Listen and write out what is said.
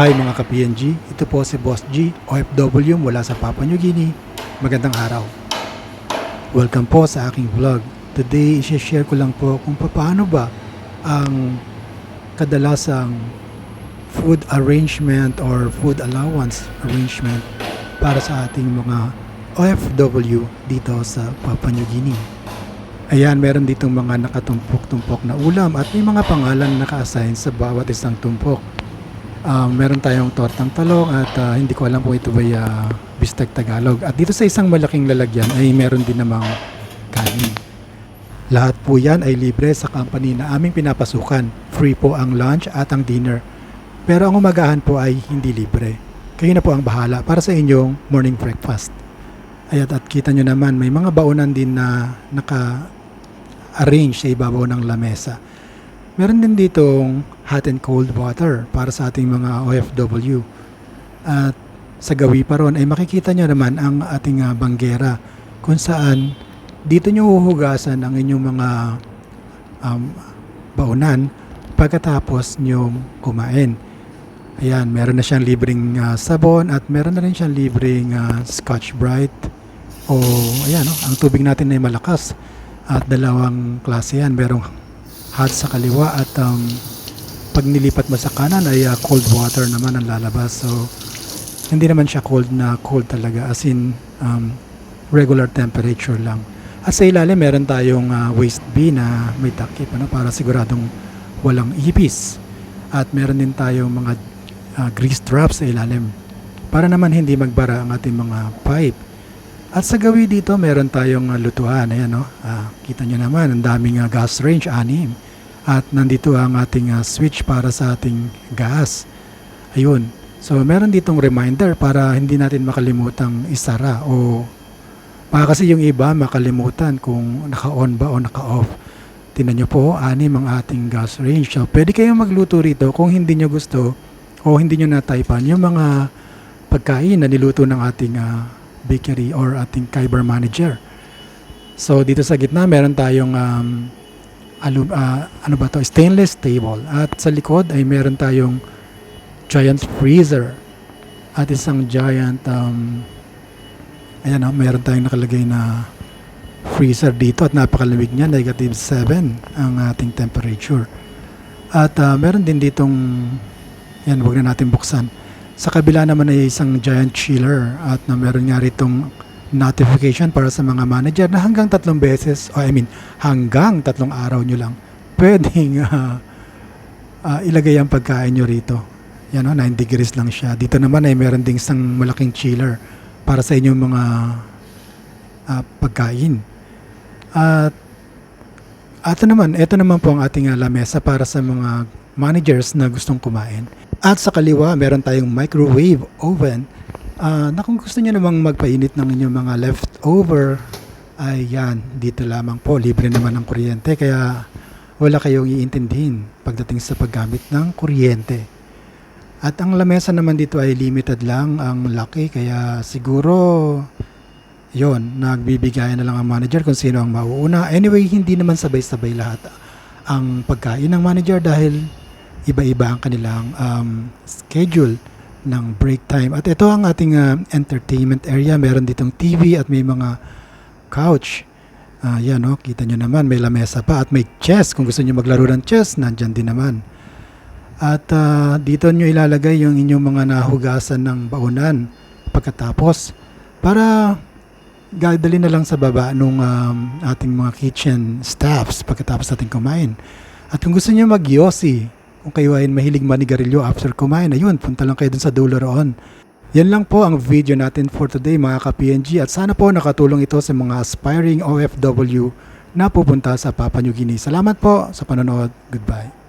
Hi mga ka-PNG, ito po si Boss G, OFW mula sa Papua New Guinea. Magandang araw. Welcome po sa aking vlog. Today, i-share ko lang po kung paano ba ang kadalasang food arrangement or food allowance arrangement para sa ating mga OFW dito sa Papua New Guinea. Ayan, meron ditong mga nakatumpok-tumpok na ulam at may mga pangalan na naka-assign sa bawat isang tumpok. Ah, meron tayong tortang talong at ah, hindi ko alam kung ito ba uh, bistek Tagalog. At dito sa isang malaking lalagyan ay meron din namang kanin. Lahat po yan ay libre sa company na aming pinapasukan. Free po ang lunch at ang dinner. Pero ang umagahan po ay hindi libre. Kayo na po ang bahala para sa inyong morning breakfast. Ayat at kita nyo naman may mga baunan din na naka-arrange sa ibabaw ng lamesa. Meron din ditong hot and cold water para sa ating mga OFW. At sa gawi pa ron ay makikita nyo naman ang ating ah, banggera kung saan dito nyo huhugasan ang inyong mga um, baunan pagkatapos nyo kumain. Ayan, meron na siyang libreng ah, sabon at meron na rin siyang libreng ah, Scotch Brite o ayan, no, ang tubig natin ay malakas at dalawang klase yan. Merong hot sa kaliwa at um, pag nilipat mo sa kanan ay uh, cold water naman ang lalabas. So, hindi naman siya cold na cold talaga as in um, regular temperature lang. At sa ilalim meron tayong uh, waste bin na may takip ano, para siguradong walang ipis. At meron din tayong mga uh, grease traps sa ilalim para naman hindi magbara ang ating mga pipe. At sa gawi dito, meron tayong uh, lutuan. Ayan, no? Ah, kita nyo naman, ang daming uh, gas range, anim. At nandito ang ating uh, switch para sa ating gas. Ayun. So, meron ditong reminder para hindi natin makalimutang isara o baka kasi yung iba makalimutan kung naka-on ba o naka-off. Tinan nyo po, anim ang ating gas range. So, pwede kayong magluto rito kung hindi nyo gusto o hindi nyo nataypan yung mga pagkain na niluto ng ating uh, bakery or ating Kyber manager. So dito sa gitna meron tayong um, alu- ah, ano ba to? Stainless table. At sa likod ay meron tayong giant freezer. At isang giant um, ayan oh, meron tayong nakalagay na freezer dito at napakalamig niya negative 7 ang ating temperature. At ah, meron din ditong yan wag na natin buksan. Sa kabila naman ay isang giant chiller at na meron nga ritong notification para sa mga manager na hanggang tatlong beses, o I mean, hanggang tatlong araw nyo lang, pwedeng ah, ah, ilagay ang pagkain nyo rito. Yan o, 9 degrees lang siya. Dito naman ay meron ding isang malaking chiller para sa inyong mga ah, pagkain. At ato naman, ito naman po ang ating lamesa para sa mga managers na gustong kumain. At sa kaliwa, meron tayong microwave oven Ah, na kung gusto niyo namang magpainit ng inyong mga leftover, ay yan, dito lamang po. Libre naman ang kuryente, kaya wala kayong iintindihin pagdating sa paggamit ng kuryente. At ang lamesa naman dito ay limited lang ang laki, kaya siguro yon nagbibigayan na lang ang manager kung sino ang mauuna. Anyway, hindi naman sabay-sabay lahat ang pagkain ng manager dahil iba-iba ang kanilang um, schedule ng break time. At ito ang ating uh, entertainment area. Meron ditong TV at may mga couch. Ah, yan, no? kita nyo naman, may lamesa pa at may chess. Kung gusto nyo maglaro ng chess, nandyan din naman. At ah, dito nyo ilalagay yung inyong mga nahugasan ng baunan pagkatapos para dadali na lang sa baba nung um, ating mga kitchen staffs pagkatapos natin kumain. At kung gusto niyo mag-yossi, kung kayo ay mahilig manigarilyo after kumain, ayun, punta lang kayo dun sa dulo roon. Yan lang po ang video natin for today mga ka-PNG at sana po nakatulong ito sa mga aspiring OFW na pupunta sa Papua New Guinea. Salamat po sa panonood. Goodbye.